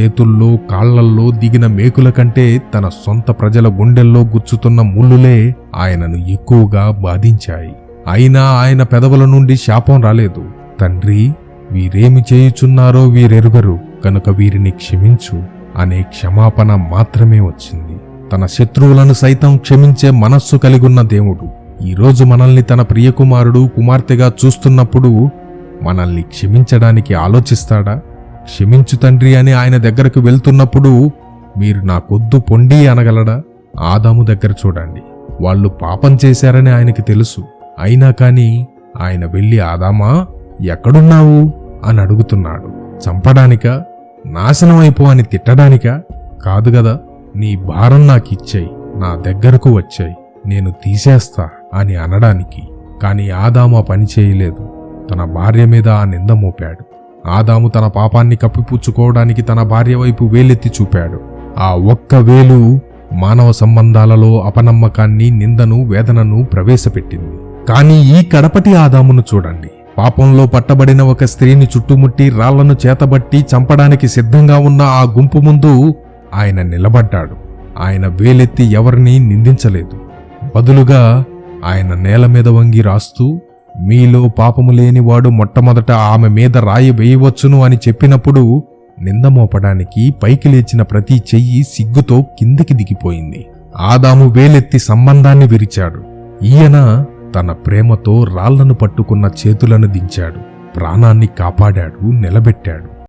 చేతుల్లో కాళ్ళల్లో దిగిన మేకుల కంటే తన సొంత ప్రజల గుండెల్లో గుచ్చుతున్న ముళ్ళులే ఆయనను ఎక్కువగా బాధించాయి. అయినా ఆయన పెదవుల నుండి శాపం రాలేదు. తండ్రి వీరేమి చేయుచున్నారో వీరెరుగరు. కనుక వీరిని క్షమించు. అనే క్షమాపణ మాత్రమే వచ్చింది. తన శత్రువులను సైతం క్షమించే మనస్సు కలిగున్న దేవుడు ఈరోజు మనల్ని తన ప్రియకుమారుడు కుమార్తెగా చూస్తున్నప్పుడు మనల్ని క్షమించడానికి ఆలోచిస్తాడా? క్షమించు తండ్రి అని ఆయన దగ్గరకు వెళ్తున్నప్పుడు మీరు నాకొద్దు పొండి అనగలడా? ఆదాము దగ్గర చూడండి. వాళ్ళు పాపం చేశారని ఆయనకి తెలుసు. అయినా కాని ఆయన వెళ్ళి ఆదామా ఎక్కడున్నావు? అని అడుగుతున్నాడు. చంపడానికా? నాశనం అయిపో అని తిట్టడానికా? కాదు గదా నీ భారం నాకిచ్చాయి. నా దగ్గరకు వచ్చాయి. నేను తీసేస్తా అని అనడానికి. కాని ఆదాము ఆ పని చేయలేదు. తన భార్య మీద ఆ నింద మోపాడు. ఆదాము తన పాపాన్ని కప్పిపుచ్చుకోవడానికి తన భార్య వైపు వేలెత్తి చూపాడు. ఆ ఒక్క వేలు మానవ సంబంధాలలో అపనమ్మకాన్ని నిందను వేదనను ప్రవేశపెట్టింది. కానీ ఈ కడపటి ఆదామును చూడండి. పాపంలో పట్టబడిన ఒక స్త్రీని చుట్టుముట్టి రాళ్ళను చేతబట్టి చంపడానికి సిద్ధంగా ఉన్న ఆ గుంపు ముందు ఆయన నిలబడ్డాడు. ఆయన వేలెత్తి ఎవరినీ నిందించలేదు. బదులుగా ఆయన నేల మీద వంగి రాస్తూ మీలో పాపము లేనివాడు మొట్టమొదట ఆమె మీద రాయి వేయవచ్చును అని చెప్పినప్పుడు నిందమోపడానికి పైకి లేచిన ప్రతి చెయ్యి సిగ్గుతో కిందికి దిగిపోయింది. ఆదాము వేలెత్తి సంబంధాన్ని విరిచాడు. ఈయన తన ప్రేమతో రాళ్ళను పట్టుకున్న చేతులను దించాడు. ప్రాణాన్ని కాపాడాడు నిలబెట్టాడు.